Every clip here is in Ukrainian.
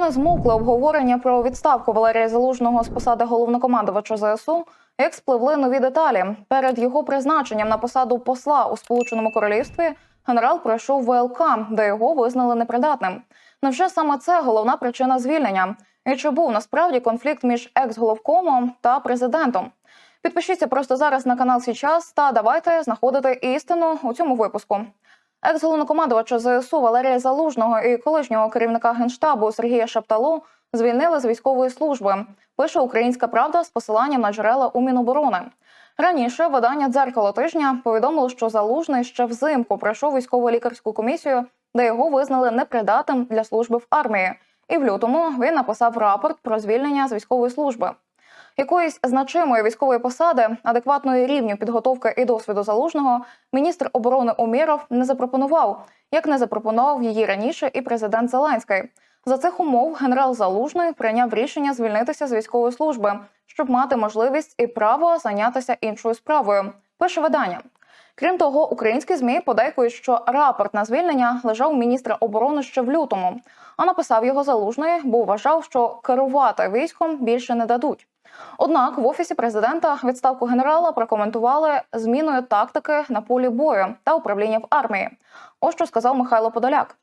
Ще не змовкли обговорення про відставку Валерія Залужного з посади головнокомандувача ЗСУ, як спливли нові деталі. Перед його призначенням на посаду посла у Сполученому Королівстві генерал пройшов ВЛК, де його визнали непридатним. Невже саме це головна причина звільнення? І чи був насправді конфлікт між екс-головкомом та президентом? Підпишіться просто зараз на канал Січас та давайте знаходити істину у цьому випуску. Екс-головнокомандувача ЗСУ Валерія Залужного і колишнього керівника генштабу Сергія Шапталу звільнили з військової служби. Пише Українська Правда з посиланням на джерела у Міноборони. Раніше видання дзеркало тижня повідомило, що залужний ще взимку пройшов військово-лікарську комісію, де його визнали непридатним для служби в армії. І в лютому він написав рапорт про звільнення з військової служби. Якоїсь значимої військової посади, адекватної рівню підготовки і досвіду залужного, міністр оборони Умєров не запропонував, як не запропонував її раніше і президент Зеленський. За цих умов генерал Залужний прийняв рішення звільнитися з військової служби, щоб мати можливість і право зайнятися іншою справою. Пише видання. Крім того, українські змі подейкують, що рапорт на звільнення лежав міністра оборони ще в лютому, а написав його залужний, бо вважав, що керувати військом більше не дадуть. Однак в офісі президента відставку генерала прокоментували зміною тактики на полі бою та управління в армії. Ось що сказав Михайло Подоляк.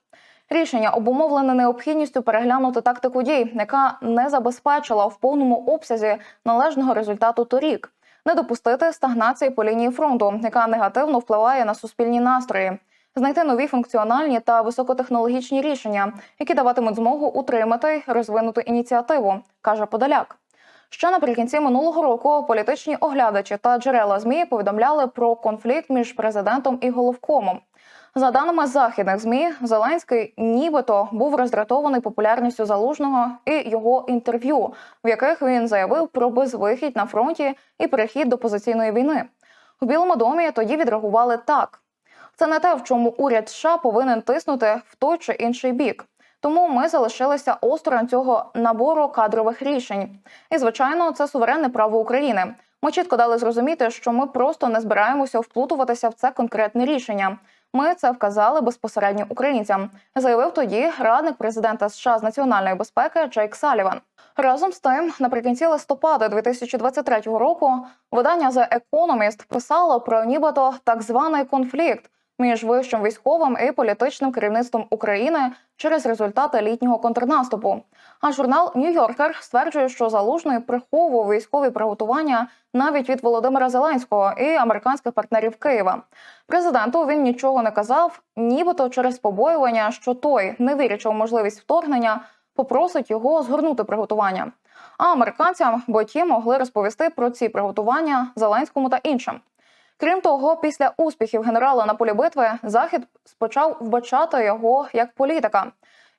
Рішення обумовлене необхідністю переглянути тактику дій, яка не забезпечила в повному обсязі належного результату торік, не допустити стагнації по лінії фронту, яка негативно впливає на суспільні настрої. Знайти нові функціональні та високотехнологічні рішення, які даватимуть змогу утримати розвинуту ініціативу, каже Подоляк. Ще наприкінці минулого року політичні оглядачі та джерела змі повідомляли про конфлікт між президентом і головкомом. За даними західних змі, Зеленський нібито був роздратований популярністю залужного і його інтерв'ю, в яких він заявив про безвихідь на фронті і перехід до позиційної війни. У Білому домі тоді відреагували так: це не те, в чому уряд США повинен тиснути в той чи інший бік. Тому ми залишилися осторонь цього набору кадрових рішень. І звичайно, це суверенне право України. Ми чітко дали зрозуміти, що ми просто не збираємося вплутуватися в це конкретне рішення. Ми це вказали безпосередньо українцям, заявив тоді радник президента США з національної безпеки Джейк Саліван. Разом з тим, наприкінці листопада 2023 року, видання The Economist писало про нібито так званий конфлікт між вищим військовим і політичним керівництвом України через результати літнього контрнаступу. А журнал Нью-Йоркер стверджує, що залужний приховував військові приготування навіть від Володимира Зеленського і американських партнерів Києва. Президенту він нічого не казав, нібито через побоювання, що той, не вірячи у можливість вторгнення, попросить його згорнути приготування. А американцям бо ті могли розповісти про ці приготування Зеленському та іншим. Крім того, після успіхів генерала на полі битви захід почав вбачати його як політика.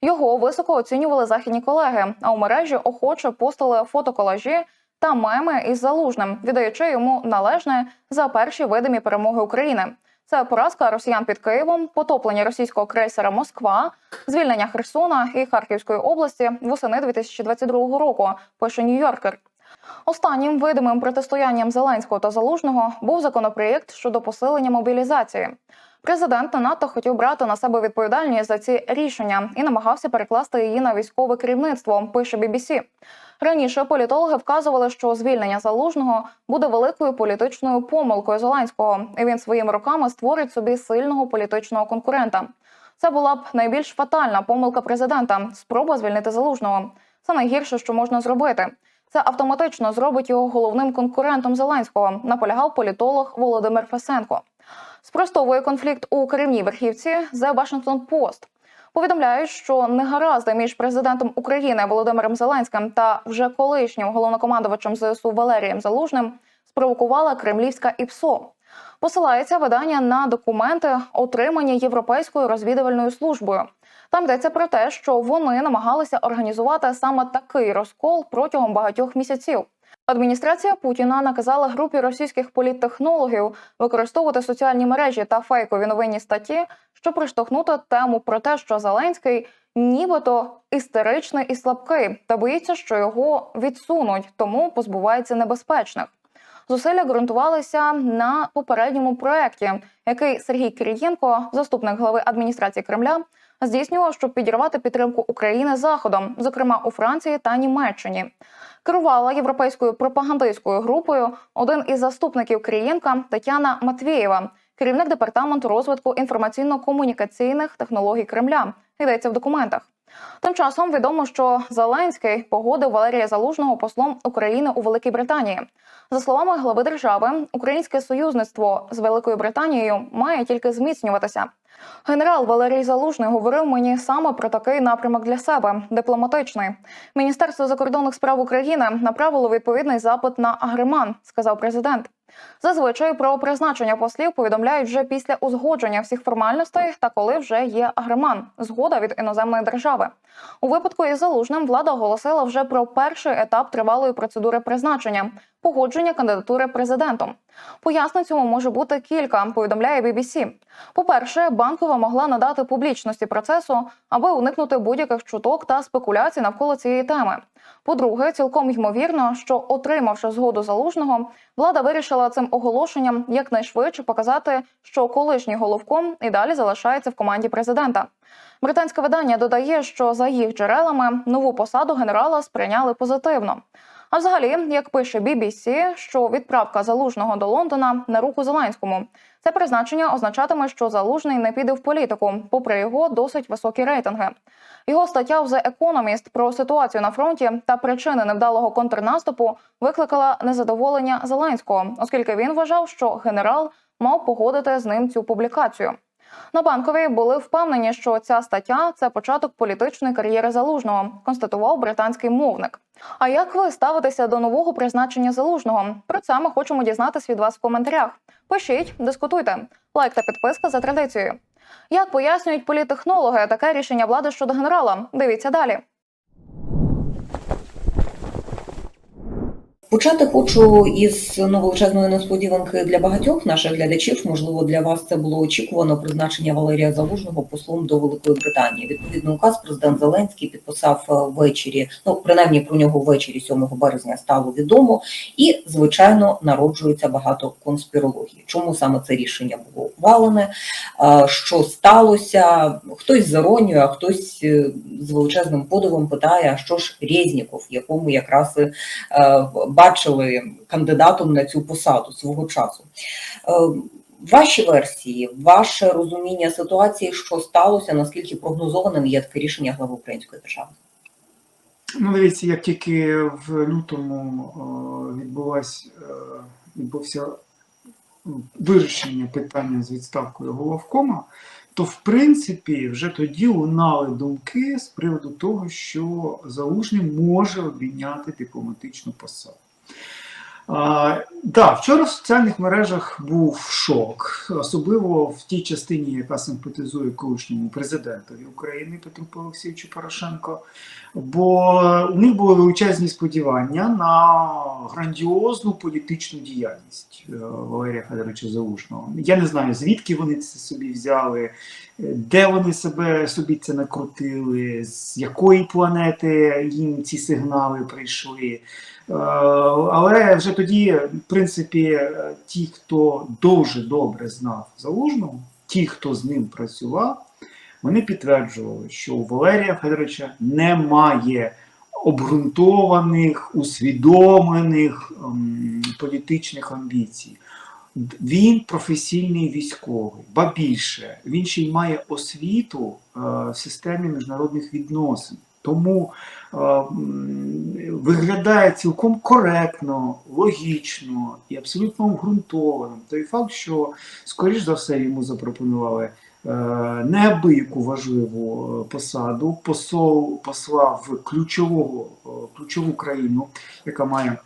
Його високо оцінювали західні колеги. А у мережі охоче постили фотоколажі та меми із залужним, віддаючи йому належне за перші видимі перемоги України. Це поразка росіян під Києвом, потоплення російського крейсера Москва, звільнення Херсона і Харківської області восени 2022 року. Пише Нью-Йоркер. Останнім видимим протистоянням Зеленського та Залужного був законопроєкт щодо посилення мобілізації. Президент не надто хотів брати на себе відповідальність за ці рішення і намагався перекласти її на військове керівництво. Пише BBC. Раніше політологи вказували, що звільнення залужного буде великою політичною помилкою Зеленського, і він своїми руками створить собі сильного політичного конкурента. Це була б найбільш фатальна помилка президента спроба звільнити залужного. Це найгірше, що можна зробити. Це автоматично зробить його головним конкурентом Зеленського. Наполягав політолог Володимир Фесенко. Спростовує конфлікт у керівній верхівці The Washington Post. Повідомляють, що негаразди між президентом України Володимиром Зеленським та вже колишнім головнокомандувачем ЗСУ Валерієм Залужним спровокувала кремлівська ІПСО. Посилається видання на документи, отримані європейською розвідувальною службою. Там йдеться про те, що вони намагалися організувати саме такий розкол протягом багатьох місяців. Адміністрація Путіна наказала групі російських політтехнологів використовувати соціальні мережі та фейкові новинні статті, щоб приштовхнути тему про те, що Зеленський нібито істеричний і слабкий, та боїться, що його відсунуть, тому позбувається небезпечних. Зусилля ґрунтувалися на попередньому проєкті, який Сергій Кирієнко, заступник глави адміністрації Кремля, здійснював, щоб підірвати підтримку України заходом, зокрема у Франції та Німеччині. Керувала європейською пропагандистською групою один із заступників Крієнка Тетяна Матвієва, керівник департаменту розвитку інформаційно-комунікаційних технологій Кремля. Йдеться в документах. Тим часом відомо, що Зеленський погодив Валерія Залужного послом України у Великій Британії. За словами глави держави, українське союзництво з Великою Британією має тільки зміцнюватися. Генерал Валерій Залужний говорив мені саме про такий напрямок для себе дипломатичний. Міністерство закордонних справ України направило відповідний запит на Агриман, сказав президент. Зазвичай про призначення послів повідомляють вже після узгодження всіх формальностей та коли вже є агреман згода від іноземної держави. У випадку із залужним влада оголосила вже про перший етап тривалої процедури призначення погодження кандидатури президентом. Пояснень цьому може бути кілька. Повідомляє BBC. По-перше, банкова могла надати публічності процесу, аби уникнути будь-яких чуток та спекуляцій навколо цієї теми. По-друге, цілком ймовірно, що отримавши згоду залужного, влада вирішила цим оголошенням якнайшвидше показати, що колишній головком і далі залишається в команді президента. Британське видання додає, що за їх джерелами нову посаду генерала сприйняли позитивно. А взагалі, як пише BBC, що відправка залужного до Лондона на руку Зеленському. Це призначення означатиме, що залужний не піде в політику, попри його досить високі рейтинги. Його стаття в The Economist про ситуацію на фронті та причини невдалого контрнаступу викликала незадоволення Зеленського, оскільки він вважав, що генерал мав погодити з ним цю публікацію. На банковій були впевнені, що ця стаття це початок політичної кар'єри залужного, констатував британський мовник. А як ви ставитеся до нового призначення залужного? Про це ми хочемо дізнатись від вас в коментарях. Пишіть, дискутуйте, лайк та підписка за традицією. Як пояснюють політтехнологи таке рішення влади щодо генерала? Дивіться далі. Почати хочу із ну, величезної несподіванки для багатьох наших глядачів. Можливо, для вас це було очікувано призначення Валерія Залужного послом до Великої Британії. Відповідний указ президент Зеленський підписав е, ввечері. Ну принаймні про нього ввечері 7 березня стало відомо, і звичайно народжується багато конспірології. Чому саме це рішення було ухвалене? Що сталося? Хтось з іронією, а хтось е, з величезним подивом питає: а що ж Резніков, якому якраз е, бачили кандидатом на цю посаду свого часу. Е, Ваші версії, ваше розуміння ситуації, що сталося, наскільки прогнозованим є таке рішення глави української держави? Ну, дивіться, як тільки в лютому відбулась, е, відбувся вирішення питання з відставкою головкома, то в принципі вже тоді лунали думки з приводу того, що Залужний може обійняти дипломатичну посаду. А, да, вчора в соціальних мережах був шок, особливо в тій частині, яка симпатизує колишньому президентові України Петру Олексійовичу Порошенко. Бо у них були величезні сподівання на грандіозну політичну діяльність е, Валерія Федоровича Залужного. Я не знаю, звідки вони це собі взяли, де вони себе собі це накрутили, з якої планети їм ці сигнали прийшли. Е, Але вже тоді, в принципі, е, ті, хто дуже добре знав Залужного, ті, хто з ним працював, вони підтверджували, що у Валерія Федоровича немає обґрунтованих, усвідомлених ем, політичних амбіцій. Він професійний військовий, ба більше, він ще й має освіту е, в системі міжнародних відносин. Тому е, виглядає цілком коректно, логічно і абсолютно обґрунтованим той факт, що, скоріш за все, йому запропонували е, неабияку важливу е, посаду посол посла в ключового, ключову країну, яка має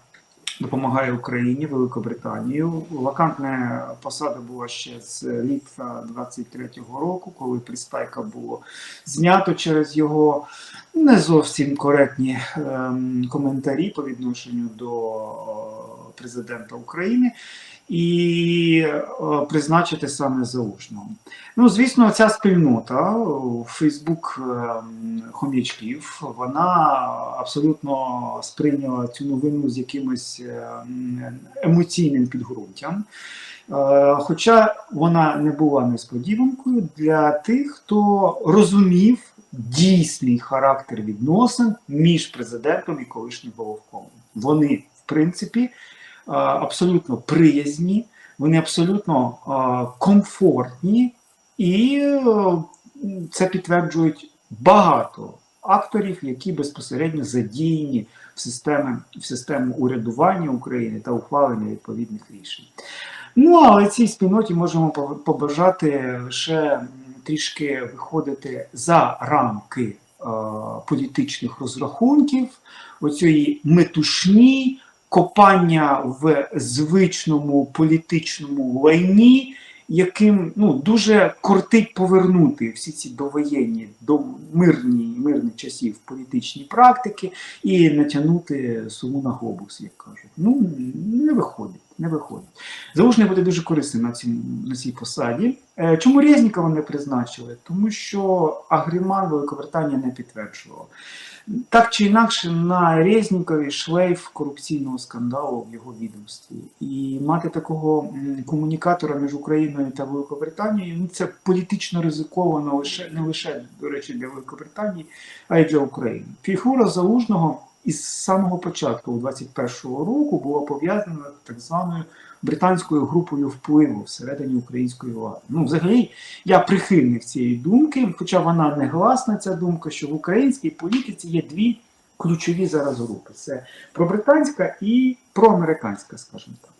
допомагає Україні, Великобританію. Вакантна посада була ще з літа 23-го року, коли пристайка було знято через його не зовсім коректні ем, коментарі по відношенню до президента України. І е, призначити саме залужного. Ну, звісно, ця спільнота Фейсбук хом'ячків, вона абсолютно сприйняла цю новину з якимось е, емоційним підґрунтям. Е, Хоча вона не була несподіванкою для тих, хто розумів дійсний характер відносин між президентом і колишнім головком. Вони, в принципі, е, абсолютно приязні, вони абсолютно е, комфортні, і е, це підтверджують багато акторів, які безпосередньо задіяні в систему, в систему урядування України та ухвалення відповідних рішень. Ну, але цій спільноті можемо побажати лише трішки виходити за рамки е, політичних розрахунків, оцієї метушні, копання в звичному політичному лайні, яким ну, дуже кортить повернути всі ці довоєнні, до мирні, мирних часів політичні практики і натягнути суму на глобус, як кажуть. Ну, не виходить, не виходить. Залужний буде дуже корисним на, цій, на цій посаді. Е, Чому Резнікова не призначили? Тому що Агріман Великобританія не підтверджувала. Так чи інакше, на Резнікові шлейф корупційного скандалу в його відомстві. І мати такого комунікатора між Україною та Великобританією ну, це політично ризиковано лише не лише, до речі, для Великобританії, а й для України. Фігура залужного із самого початку, у 21-го року, була пов'язана так званою британською групою впливу всередині української влади. Ну, взагалі, я прихильник цієї думки, хоча вона не гласна, ця думка, що в українській політиці є дві ключові зараз групи: це пробританська і проамериканська, скажімо так.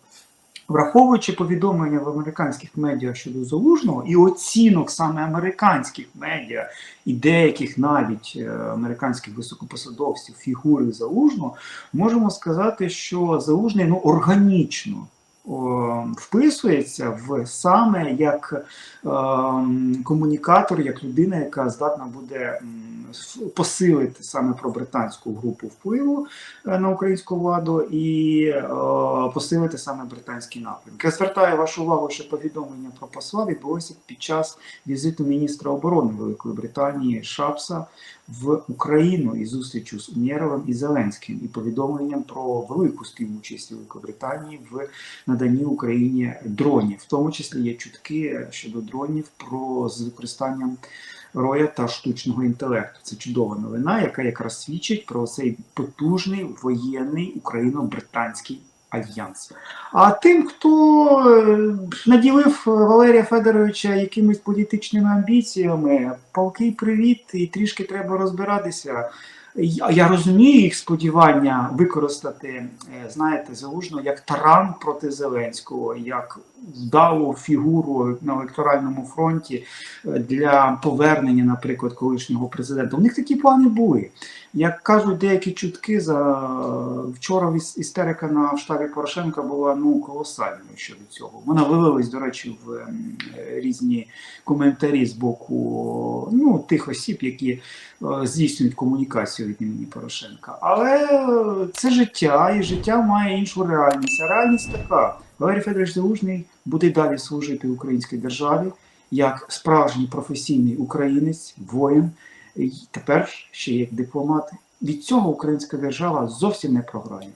Враховуючи повідомлення в американських медіа щодо залужного і оцінок саме американських медіа і деяких навіть е, американських високопосадовців фігури залужного, можемо сказати, що залужний ну, органічно вписується в саме як е, комунікатор, як людина, яка здатна буде посилити саме про британську групу впливу е, на українську владу і е, посилити саме британський напрямок. Я звертаю вашу увагу, що повідомлення про посла відбулося під час візиту міністра оборони Великої Британії Шапса в Україну і зустрічю з Умєровим і Зеленським, і повідомленням про велику співучасть Великобританії в наданні Україні дронів. В тому числі є чутки щодо дронів про з використанням роя та штучного інтелекту. Це чудова новина, яка якраз свідчить про цей потужний воєнний україно-британський альянс. А тим, хто е, наділив Валерія Федоровича якимись політичними амбіціями, палкий привіт, і трішки треба розбиратися. Я, розумію їх сподівання використати, е, знаєте, залужно як таран проти Зеленського, як вдалу фігуру на електоральному фронті е, для повернення, наприклад, колишнього президента. У них такі плани були. Як кажуть деякі чутки, за вчора іс- істерика на штабі Порошенка була ну колосальною щодо цього. Вона вилилась, до речі, в ем, різні коментарі з боку ну, тих осіб, які е, здійснюють комунікацію від імені Порошенка. Але це життя, і життя має іншу реальність. А реальність така: Валерій Федорович Залужний буде далі служити українській державі як справжній професійний українець, воїн, і тепер ще як дипломати. Від цього українська держава зовсім не програє.